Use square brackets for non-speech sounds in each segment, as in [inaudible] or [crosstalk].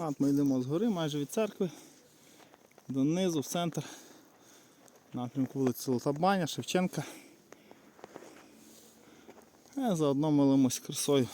От ми йдемо згори, майже від церкви, донизу, в центр. Напрямку вулиці Лотабаня, Шевченка. А заодно милимось красою.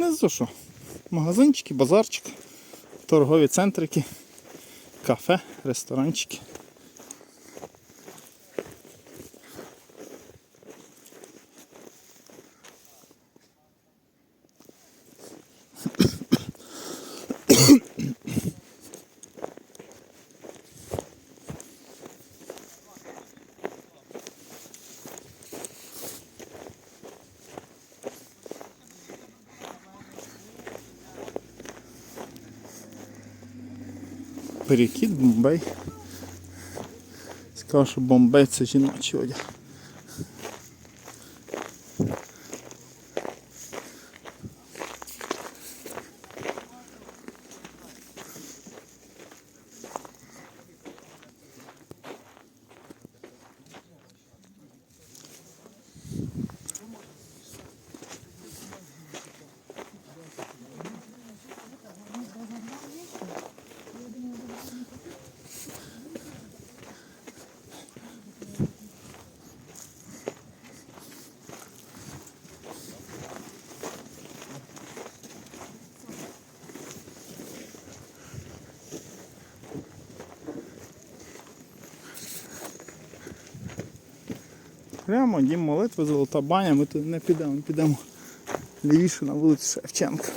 Не за що. Магазинчики, базарчик, торгові центрики, кафе, ресторанчики. Перекид, Бомбей. Сказав, що Бомбей це жіночий одяг. Прямо дім молитви, золота баня, ми туди не підемо, ми підемо лівіше на вулицю Шевченка.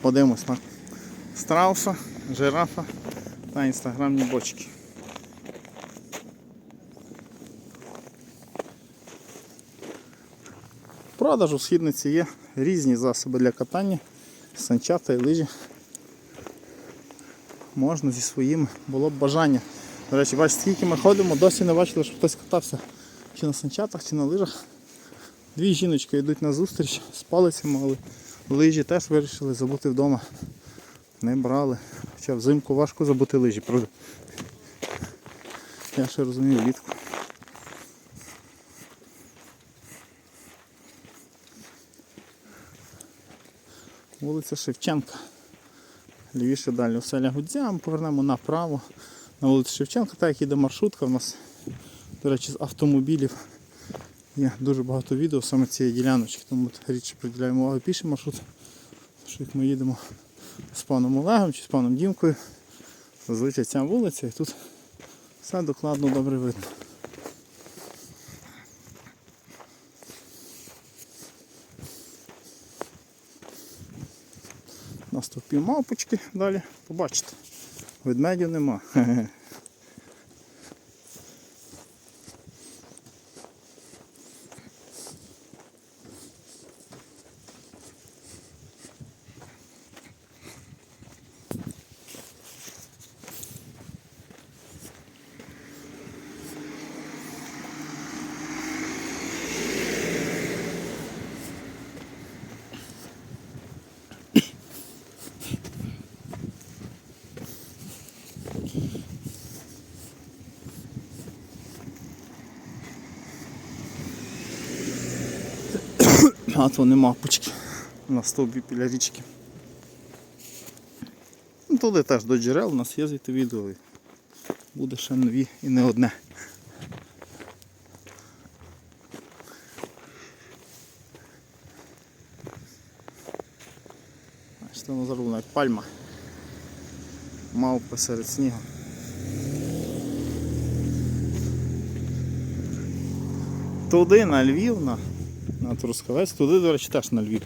Подивимось на страуса, жирафа та інстаграмні бочки. В продажу в східниці є різні засоби для катання, санчата і лижі можна зі своїм було б бажання. До речі, бачите, скільки ми ходимо, досі не бачили, щоб хтось катався чи на санчатах, чи на лижах. Дві жіночки йдуть на зустріч з палицями, але лижі теж вирішили забути вдома. Не брали. Хоча взимку важко забути лижі, правда. Я ще розумію влітку. Вулиця Шевченка. Лівіше далі оселя Гудзя, ми повернемо направо на вулицю Шевченка, так як іде маршрутка. У нас, до речі, з автомобілів є дуже багато відео саме цієї діляночки, тому рідше приділяємо увагу піший маршрут. Що як ми їдемо з паном Олегом чи з паном Дімкою, зазвичай ця вулиця і тут все докладно добре видно. У нас тут далі, побачите. Ведмедів нема. [laughs] А то ну, нема пучки на стовбі біля річки. Ну, туди теж до джерел у нас є звідти відео. Буде ще нові і не одне. Це назарвана як пальма. Мавпи серед снігу. Туди на Львів, на на Трускавець, туди, до речі, теж на Львів.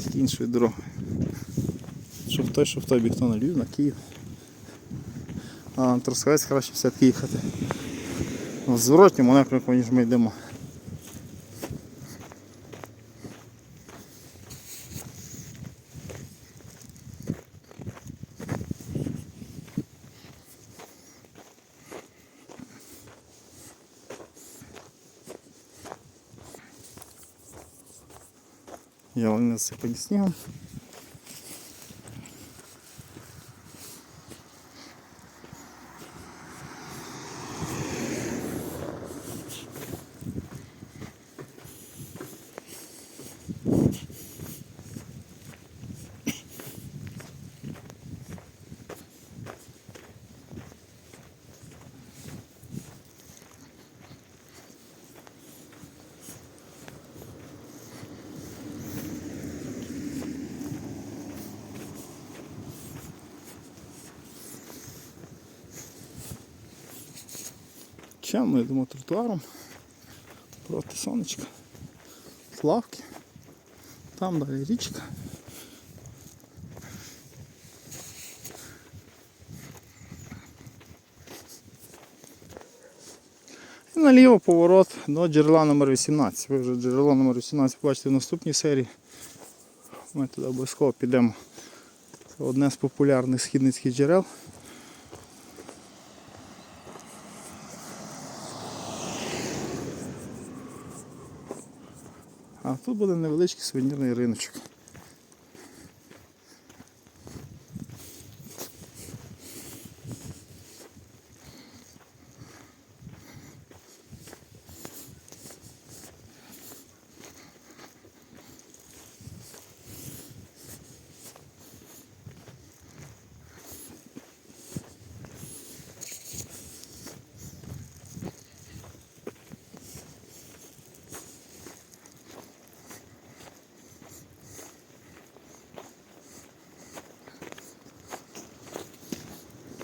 З іншої дороги. Що в той, що в той бік, то на Львів, на Київ. А на Трускавець краще все-таки їхати. В зворотньому напрямку, ніж ми йдемо. Ялини засипані снігом. Чим ми йдемо тротуаром проти сонечка. Славки. Там далі річка. І наліво поворот до джерела номер 18. Ви вже джерело номер 18 побачите в наступній серії. Ми туди обов'язково підемо. Це одне з популярних східницьких джерел. А тут буде невеличкий сувенірний риночок.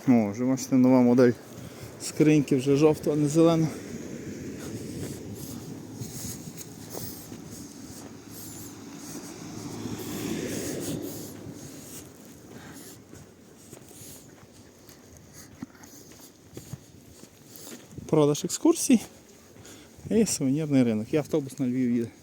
О, вже бачите, нова модель скриньки вже жовта, а не зелена. Продаж екскурсій і сувенірний ринок. І автобус на Львів їде.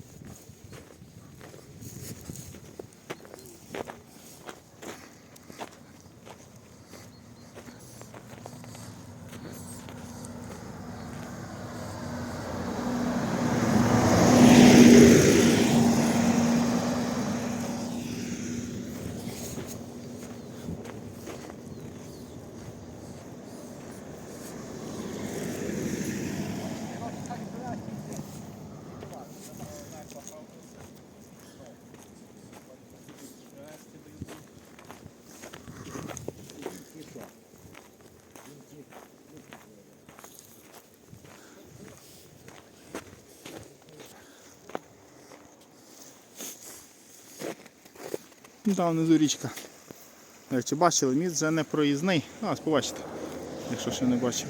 Там внизу річка. До речі, бачили, міст вже не проїзний. А, ось побачите, якщо ще не бачив.